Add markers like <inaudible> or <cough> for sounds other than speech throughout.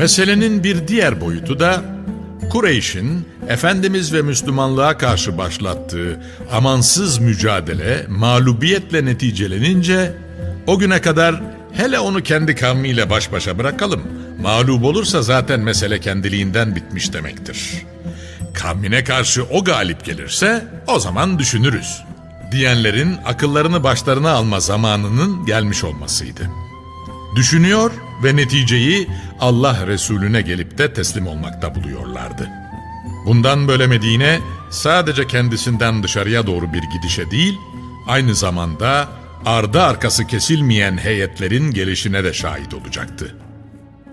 Meselenin bir diğer boyutu da Kureyş'in Efendimiz ve Müslümanlığa karşı başlattığı amansız mücadele mağlubiyetle neticelenince o güne kadar hele onu kendi kavmiyle baş başa bırakalım. Mağlup olursa zaten mesele kendiliğinden bitmiş demektir. Kavmine karşı o galip gelirse o zaman düşünürüz. Diyenlerin akıllarını başlarına alma zamanının gelmiş olmasıydı. Düşünüyor ve neticeyi Allah Resulüne gelip de teslim olmakta buluyorlardı. Bundan böyle Medine sadece kendisinden dışarıya doğru bir gidişe değil, aynı zamanda ardı arkası kesilmeyen heyetlerin gelişine de şahit olacaktı.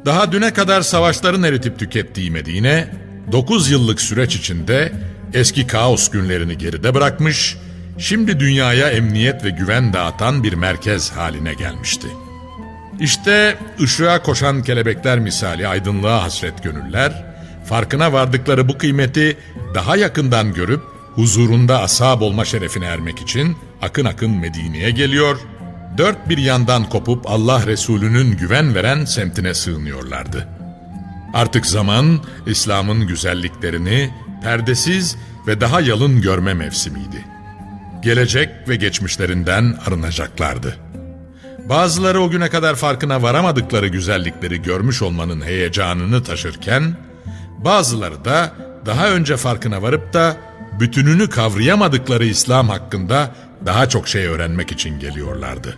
Daha düne kadar savaşların eritip tükettiği Medine, 9 yıllık süreç içinde eski kaos günlerini geride bırakmış, şimdi dünyaya emniyet ve güven dağıtan bir merkez haline gelmişti. İşte ışığa koşan kelebekler misali aydınlığa hasret gönüller, farkına vardıkları bu kıymeti daha yakından görüp huzurunda asab olma şerefine ermek için akın akın Medine'ye geliyor, dört bir yandan kopup Allah Resulü'nün güven veren semtine sığınıyorlardı. Artık zaman İslam'ın güzelliklerini perdesiz ve daha yalın görme mevsimiydi. Gelecek ve geçmişlerinden arınacaklardı. Bazıları o güne kadar farkına varamadıkları güzellikleri görmüş olmanın heyecanını taşırken, bazıları da daha önce farkına varıp da bütününü kavrayamadıkları İslam hakkında daha çok şey öğrenmek için geliyorlardı.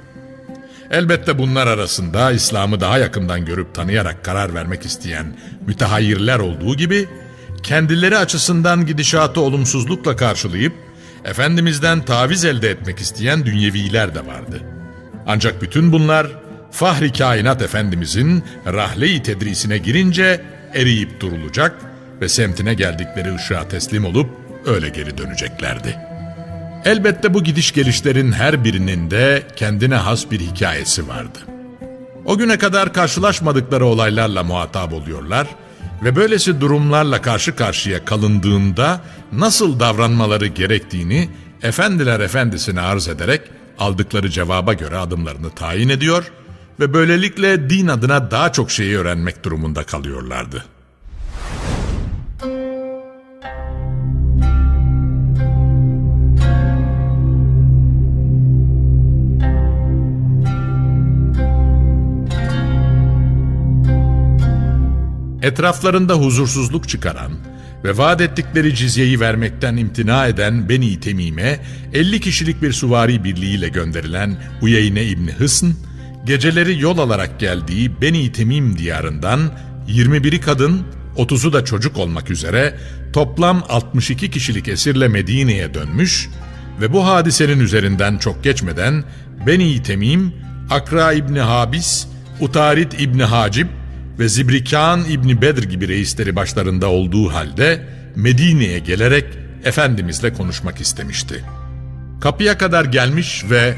Elbette bunlar arasında İslam'ı daha yakından görüp tanıyarak karar vermek isteyen mütehayyirler olduğu gibi, kendileri açısından gidişatı olumsuzlukla karşılayıp, Efendimiz'den taviz elde etmek isteyen dünyeviler de vardı.'' Ancak bütün bunlar Fahri Kainat Efendimizin rahle-i tedrisine girince eriyip durulacak ve semtine geldikleri ışığa teslim olup öyle geri döneceklerdi. Elbette bu gidiş gelişlerin her birinin de kendine has bir hikayesi vardı. O güne kadar karşılaşmadıkları olaylarla muhatap oluyorlar ve böylesi durumlarla karşı karşıya kalındığında nasıl davranmaları gerektiğini efendiler efendisine arz ederek aldıkları cevaba göre adımlarını tayin ediyor ve böylelikle din adına daha çok şeyi öğrenmek durumunda kalıyorlardı. Etraflarında huzursuzluk çıkaran ve vaat ettikleri cizyeyi vermekten imtina eden Beni Temim'e 50 kişilik bir suvari birliğiyle gönderilen Uyeyne İbni Hısn, geceleri yol alarak geldiği Beni Temim diyarından 21'i kadın, 30'u da çocuk olmak üzere toplam 62 kişilik esirle Medine'ye dönmüş ve bu hadisenin üzerinden çok geçmeden Beni Temim, Akra İbni Habis, Utarit İbni Hacib ve Zibrikan İbni Bedr gibi reisleri başlarında olduğu halde Medine'ye gelerek Efendimizle konuşmak istemişti. Kapıya kadar gelmiş ve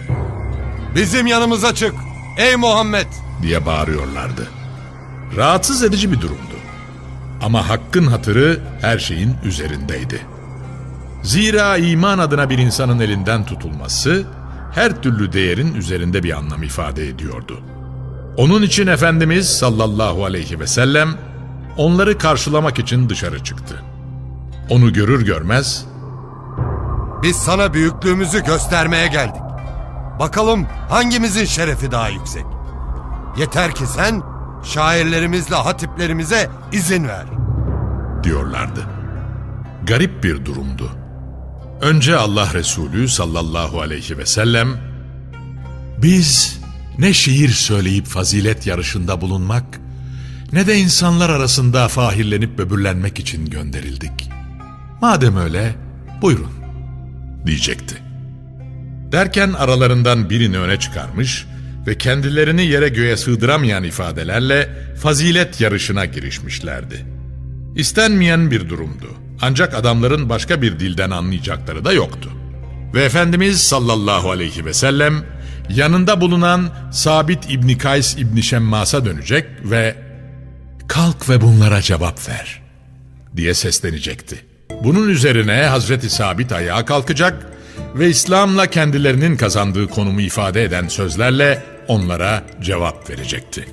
Bizim yanımıza çık ey Muhammed. diye bağırıyorlardı. Rahatsız edici bir durumdu. Ama hakkın hatırı her şeyin üzerindeydi. Zira iman adına bir insanın elinden tutulması her türlü değerin üzerinde bir anlam ifade ediyordu. Onun için Efendimiz sallallahu aleyhi ve sellem onları karşılamak için dışarı çıktı. Onu görür görmez Biz sana büyüklüğümüzü göstermeye geldik. Bakalım hangimizin şerefi daha yüksek. Yeter ki sen şairlerimizle hatiplerimize izin ver. diyorlardı. Garip bir durumdu. Önce Allah Resulü sallallahu aleyhi ve sellem biz ne şiir söyleyip fazilet yarışında bulunmak ne de insanlar arasında fahirlenip böbürlenmek için gönderildik. Madem öyle buyurun diyecekti. Derken aralarından birini öne çıkarmış ve kendilerini yere göğe sığdıramayan ifadelerle fazilet yarışına girişmişlerdi. İstenmeyen bir durumdu. Ancak adamların başka bir dilden anlayacakları da yoktu. Ve Efendimiz sallallahu aleyhi ve sellem yanında bulunan Sabit İbni Kays İbni Şemmas'a dönecek ve kalk ve bunlara cevap ver diye seslenecekti. Bunun üzerine Hazreti Sabit ayağa kalkacak ve İslam'la kendilerinin kazandığı konumu ifade eden sözlerle onlara cevap verecekti.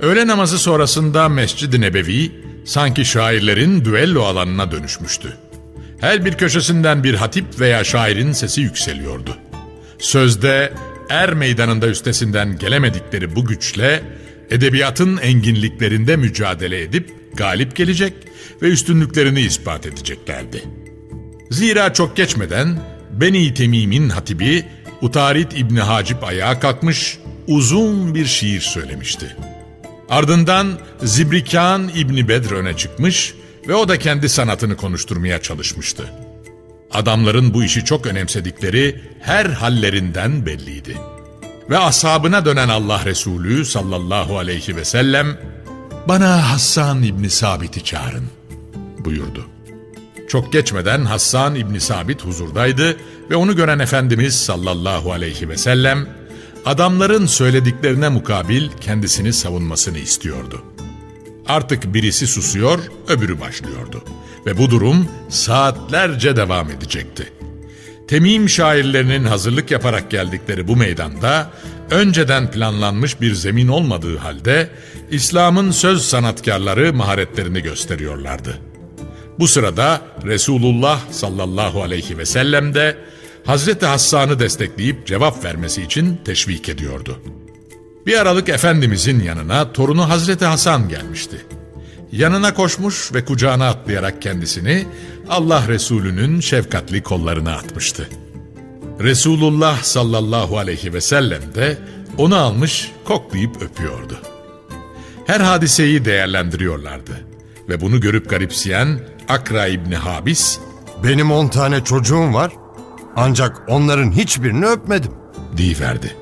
Öğle namazı sonrasında Mescid-i Nebevi sanki şairlerin düello alanına dönüşmüştü. Her bir köşesinden bir hatip veya şairin sesi yükseliyordu. Sözde er meydanında üstesinden gelemedikleri bu güçle edebiyatın enginliklerinde mücadele edip galip gelecek ve üstünlüklerini ispat edeceklerdi. Zira çok geçmeden Beni Temim'in hatibi Utarit İbni Hacip ayağa kalkmış, uzun bir şiir söylemişti. Ardından Zibrikan İbni Bedr öne çıkmış ve o da kendi sanatını konuşturmaya çalışmıştı. Adamların bu işi çok önemsedikleri her hallerinden belliydi. Ve ashabına dönen Allah Resulü sallallahu aleyhi ve sellem, ''Bana Hassan İbni Sabit'i çağırın.'' buyurdu. Çok geçmeden Hassan İbni Sabit huzurdaydı ve onu gören Efendimiz sallallahu aleyhi ve sellem, adamların söylediklerine mukabil kendisini savunmasını istiyordu. Artık birisi susuyor, öbürü başlıyordu. Ve bu durum saatlerce devam edecekti. Temim şairlerinin hazırlık yaparak geldikleri bu meydanda, önceden planlanmış bir zemin olmadığı halde, İslam'ın söz sanatkarları maharetlerini gösteriyorlardı. Bu sırada Resulullah sallallahu aleyhi ve sellem de Hazreti Hassan'ı destekleyip cevap vermesi için teşvik ediyordu. Bir aralık Efendimizin yanına torunu Hazreti Hasan gelmişti. Yanına koşmuş ve kucağına atlayarak kendisini Allah Resulü'nün şefkatli kollarına atmıştı. Resulullah sallallahu aleyhi ve sellem de onu almış koklayıp öpüyordu. Her hadiseyi değerlendiriyorlardı ve bunu görüp garipseyen Akra İbni Habis Benim on tane çocuğum var. Ancak onların hiçbirini öpmedim. deyiverdi.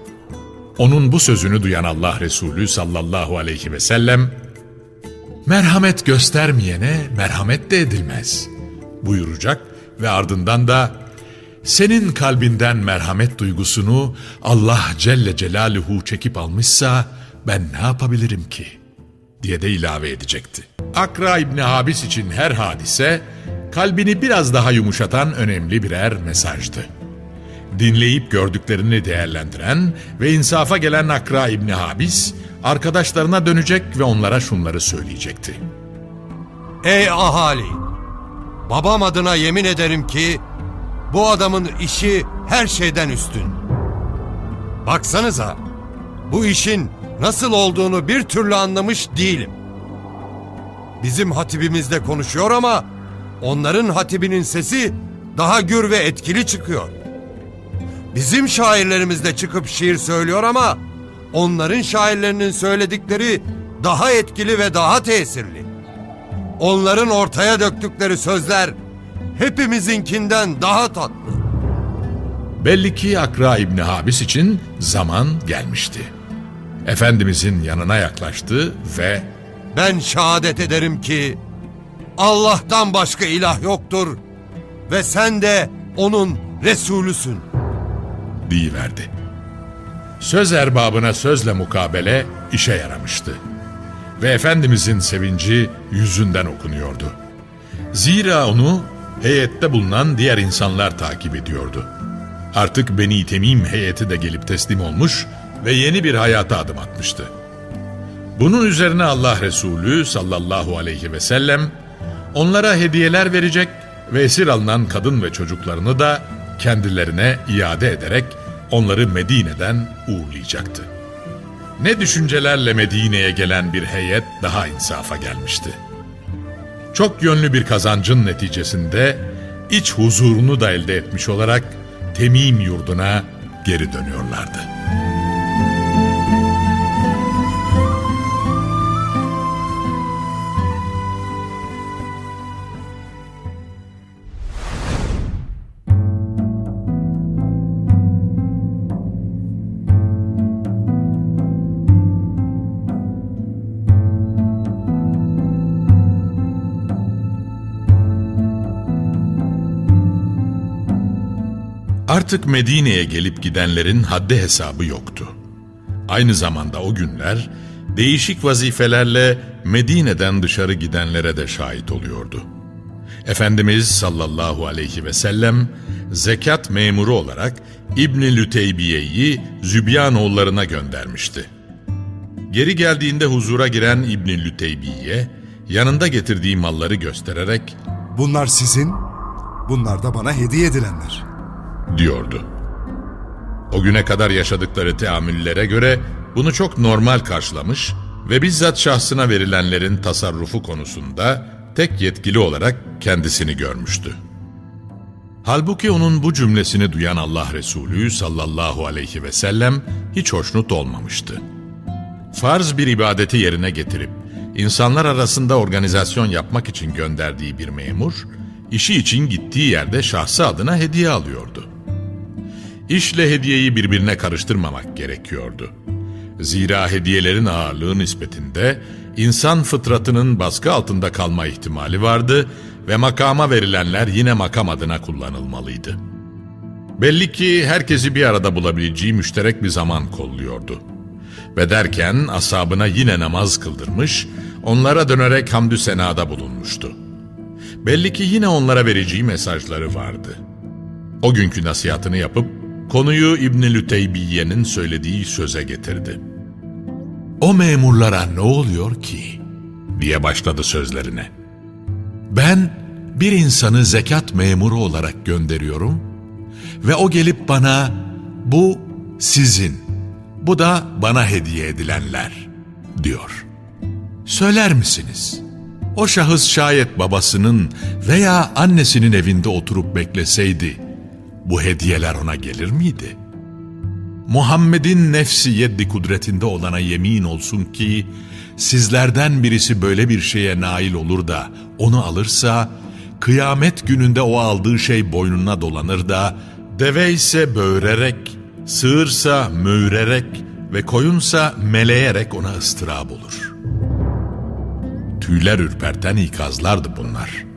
Onun bu sözünü duyan Allah Resulü sallallahu aleyhi ve sellem, merhamet göstermeyene merhamet de edilmez buyuracak ve ardından da senin kalbinden merhamet duygusunu Allah Celle Celaluhu çekip almışsa ben ne yapabilirim ki? diye de ilave edecekti. Akra İbni Habis için her hadise kalbini biraz daha yumuşatan önemli birer mesajdı dinleyip gördüklerini değerlendiren ve insafa gelen Akra İbni Habis, arkadaşlarına dönecek ve onlara şunları söyleyecekti. Ey ahali! Babam adına yemin ederim ki bu adamın işi her şeyden üstün. Baksanıza bu işin nasıl olduğunu bir türlü anlamış değilim. Bizim hatibimizde konuşuyor ama onların hatibinin sesi daha gür ve etkili çıkıyor. Bizim şairlerimiz de çıkıp şiir söylüyor ama onların şairlerinin söyledikleri daha etkili ve daha tesirli. Onların ortaya döktükleri sözler hepimizinkinden daha tatlı. Belli ki Akra İbni Habis için zaman gelmişti. Efendimizin yanına yaklaştı ve Ben şehadet ederim ki Allah'tan başka ilah yoktur ve sen de onun Resulüsün. deyiverdi. Söz erbabına sözle mukabele işe yaramıştı. Ve Efendimizin sevinci yüzünden okunuyordu. Zira onu heyette bulunan diğer insanlar takip ediyordu. Artık Beni Temim heyeti de gelip teslim olmuş ve yeni bir hayata adım atmıştı. Bunun üzerine Allah Resulü sallallahu aleyhi ve sellem onlara hediyeler verecek ve esir alınan kadın ve çocuklarını da kendilerine iade ederek onları Medine'den uğurlayacaktı. Ne düşüncelerle Medine'ye gelen bir heyet daha insafa gelmişti. Çok yönlü bir kazancın neticesinde iç huzurunu da elde etmiş olarak Temim yurduna geri dönüyorlardı. Artık Medine'ye gelip gidenlerin haddi hesabı yoktu. Aynı zamanda o günler değişik vazifelerle Medine'den dışarı gidenlere de şahit oluyordu. Efendimiz sallallahu aleyhi ve sellem zekat memuru olarak İbn-i Lüteybiye'yi Zübyanoğullarına göndermişti. Geri geldiğinde huzura giren İbn Lüteybiye, yanında getirdiği malları göstererek Bunlar sizin, bunlar da bana hediye edilenler. Diyordu. O güne kadar yaşadıkları teamüllere göre bunu çok normal karşılamış ve bizzat şahsına verilenlerin tasarrufu konusunda tek yetkili olarak kendisini görmüştü. Halbuki onun bu cümlesini duyan Allah Resulü sallallahu aleyhi ve sellem hiç hoşnut olmamıştı. Farz bir ibadeti yerine getirip insanlar arasında organizasyon yapmak için gönderdiği bir memur, işi için gittiği yerde şahsı adına hediye alıyordu. İşle hediyeyi birbirine karıştırmamak gerekiyordu. Zira hediyelerin ağırlığı nispetinde insan fıtratının baskı altında kalma ihtimali vardı ve makama verilenler yine makam adına kullanılmalıydı. Belli ki herkesi bir arada bulabileceği müşterek bir zaman kolluyordu. Ve derken asabına yine namaz kıldırmış, onlara dönerek hamdü senada bulunmuştu. Belli ki yine onlara vereceği mesajları vardı. O günkü nasihatını yapıp konuyu İbn Lüteybiye'nin söylediği söze getirdi. O memurlara ne oluyor ki? diye başladı sözlerine. Ben bir insanı zekat memuru olarak gönderiyorum ve o gelip bana bu sizin, bu da bana hediye edilenler diyor. Söyler misiniz? O şahıs şayet babasının veya annesinin evinde oturup bekleseydi bu hediyeler ona gelir miydi? Muhammed'in nefsi yeddi kudretinde olana yemin olsun ki sizlerden birisi böyle bir şeye nail olur da onu alırsa kıyamet gününde o aldığı şey boynuna dolanır da deve ise böğürerek, sığırsa möğürerek ve koyunsa meleyerek ona ıstırap olur. Tüyler ürperten ikazlardı bunlar.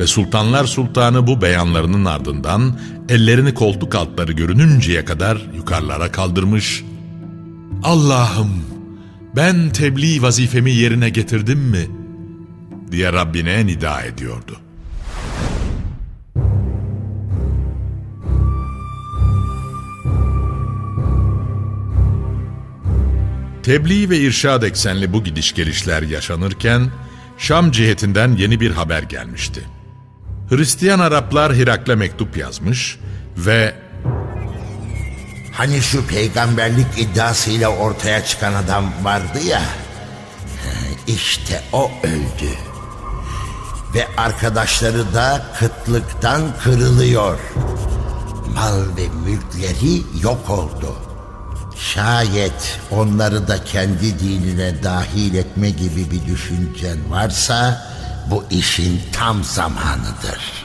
Ve Sultanlar Sultanı bu beyanlarının ardından ellerini koltuk altları görününceye kadar yukarılara kaldırmış. Allah'ım ben tebliğ vazifemi yerine getirdim mi? diye Rabbine nida ediyordu. Tebliğ ve irşad eksenli bu gidiş gelişler yaşanırken Şam cihetinden yeni bir haber gelmişti. Hristiyan Araplar Hirak'le mektup yazmış ve Hani şu peygamberlik iddiasıyla ortaya çıkan adam vardı ya. <laughs> İşte o öldü. Ve arkadaşları da kıtlıktan kırılıyor. Mal ve mülkleri yok oldu. Şayet onları da kendi dinine dahil etme gibi bir düşüncen varsa bu işin tam zamanıdır.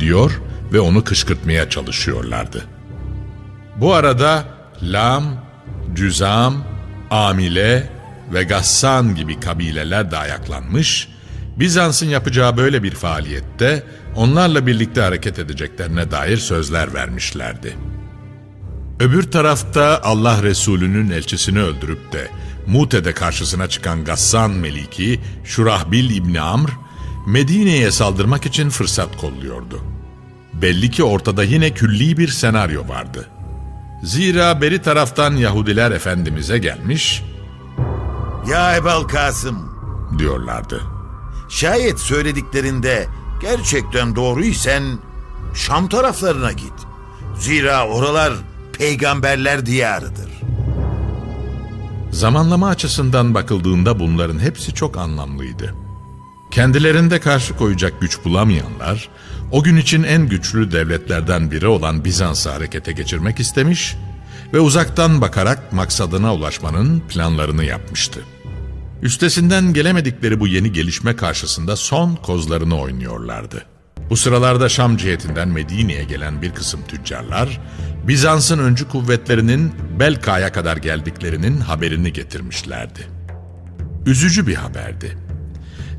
diyor ve onu kışkırtmaya çalışıyorlardı. Bu arada Lam, Cüzam, Amile ve Gassan gibi kabileler de ayaklanmış, Bizans'ın yapacağı böyle bir faaliyette onlarla birlikte hareket edeceklerine dair sözler vermişlerdi. Öbür tarafta Allah Resulü'nün elçisini öldürüp de Mute'de karşısına çıkan Gassan Meliki Şurahbil İbni Amr, Medine'ye saldırmak için fırsat kolluyordu. Belli ki ortada yine külli bir senaryo vardı. Zira beri taraftan Yahudiler Efendimiz'e gelmiş Ya Ebal Kasım, diyorlardı. şayet söylediklerinde gerçekten doğruysen Şam taraflarına git. Zira oralar peygamberler diyarıdır. Zamanlama açısından bakıldığında bunların hepsi çok anlamlıydı. Kendilerinde karşı koyacak güç bulamayanlar, o gün için en güçlü devletlerden biri olan Bizans'ı harekete geçirmek istemiş ve uzaktan bakarak maksadına ulaşmanın planlarını yapmıştı. Üstesinden gelemedikleri bu yeni gelişme karşısında son kozlarını oynuyorlardı. Bu sıralarda Şam cihetinden Medine'ye gelen bir kısım tüccarlar, Bizans'ın öncü kuvvetlerinin Belka'ya kadar geldiklerinin haberini getirmişlerdi. Üzücü bir haberdi.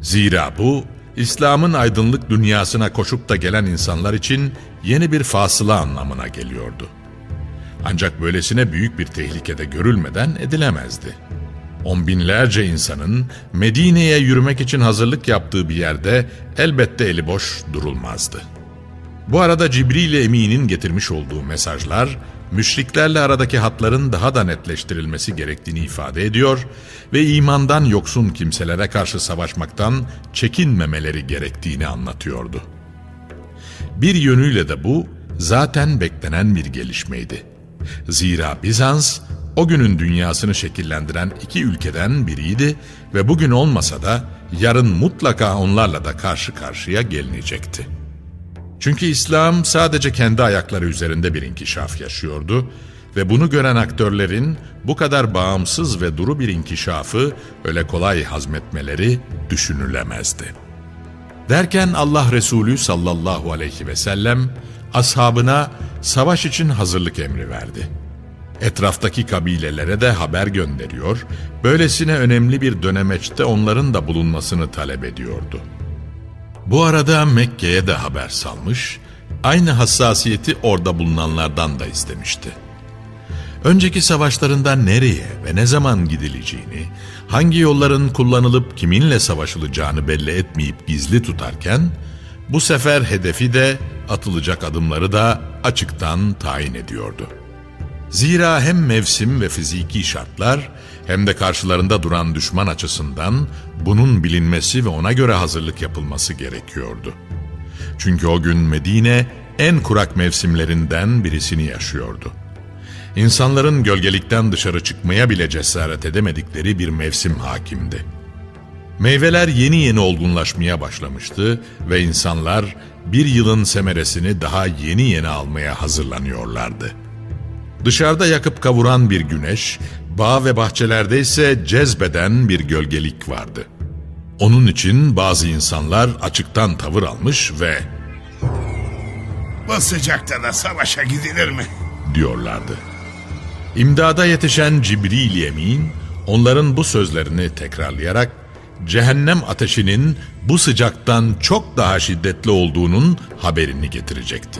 Zira bu, İslam'ın aydınlık dünyasına koşup da gelen insanlar için yeni bir fasıla anlamına geliyordu. Ancak böylesine büyük bir tehlikede görülmeden edilemezdi. On binlerce insanın Medine'ye yürümek için hazırlık yaptığı bir yerde elbette eli boş durulmazdı. Bu arada Cibril Emin'in getirmiş olduğu mesajlar, müşriklerle aradaki hatların daha da netleştirilmesi gerektiğini ifade ediyor ve imandan yoksun kimselere karşı savaşmaktan çekinmemeleri gerektiğini anlatıyordu. Bir yönüyle de bu zaten beklenen bir gelişmeydi. Zira Bizans o günün dünyasını şekillendiren iki ülkeden biriydi ve bugün olmasa da yarın mutlaka onlarla da karşı karşıya gelinecekti. Çünkü İslam sadece kendi ayakları üzerinde bir inkişaf yaşıyordu ve bunu gören aktörlerin bu kadar bağımsız ve duru bir inkişafı öyle kolay hazmetmeleri düşünülemezdi. Derken Allah Resulü sallallahu aleyhi ve sellem ashabına savaş için hazırlık emri verdi. Etraftaki kabilelere de haber gönderiyor, böylesine önemli bir dönemeçte onların da bulunmasını talep ediyordu. Bu arada Mekke'ye de haber salmış, aynı hassasiyeti orada bulunanlardan da istemişti. Önceki savaşlarında nereye ve ne zaman gidileceğini, hangi yolların kullanılıp kiminle savaşılacağını belli etmeyip gizli tutarken, bu sefer hedefi de atılacak adımları da açıktan tayin ediyordu. Zira hem mevsim ve fiziki şartlar hem de karşılarında duran düşman açısından bunun bilinmesi ve ona göre hazırlık yapılması gerekiyordu. Çünkü o gün Medine en kurak mevsimlerinden birisini yaşıyordu. İnsanların gölgelikten dışarı çıkmaya bile cesaret edemedikleri bir mevsim hakimdi. Meyveler yeni yeni olgunlaşmaya başlamıştı ve insanlar bir yılın semeresini daha yeni yeni almaya hazırlanıyorlardı. Dışarıda yakıp kavuran bir güneş, bağ ve bahçelerde ise cezbeden bir gölgelik vardı. Onun için bazı insanlar açıktan tavır almış ve Bu sıcakta da savaşa gidilir mi? diyorlardı. İmdada yetişen Cibril Emin onların bu sözlerini tekrarlayarak cehennem ateşinin bu sıcaktan çok daha şiddetli olduğunun haberini getirecekti.